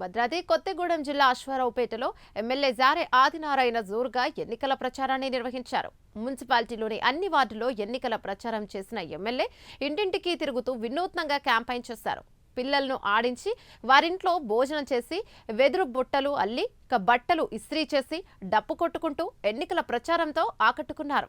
భద్రాద్రి కొత్తగూడెం జిల్లా అశ్వారావుపేటలో ఎమ్మెల్యే జారే ఆదినారాయణ జోరుగా ఎన్నికల ప్రచారాన్ని నిర్వహించారు. మున్సిపాలిటీలోని అన్ని వార్డుల్లో ఎన్నికల ప్రచారం చేసిన ఎమ్మెల్యే ఇంటింటికి తిరుగుతూ వినూత్నంగా క్యాంపెయిన్ చేశారు. పిల్లలను ఆడించి వారింట్లో భోజనం చేసి వెదురు బుట్టలు అల్లి ఇక బట్టలు ఇస్త్రీ చేసి డప్పు కొట్టుకుంటూ ఎన్నికల ప్రచారంతో ఆకట్టుకున్నారు.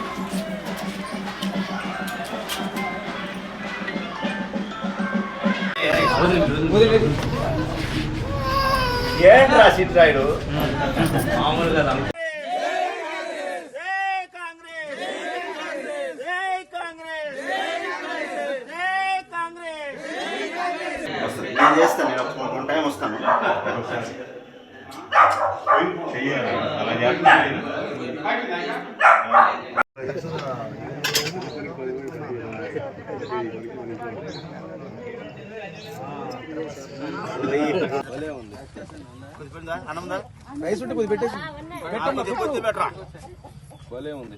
ఏంట్రా సిట్రాయుడు మామూలుగా. నేను చేస్తాను నేను ఒక టైం వస్తాను అన్నందా రైస్ ఉంటే కొద్ది పెట్టేసి పెట్టరా ఉంది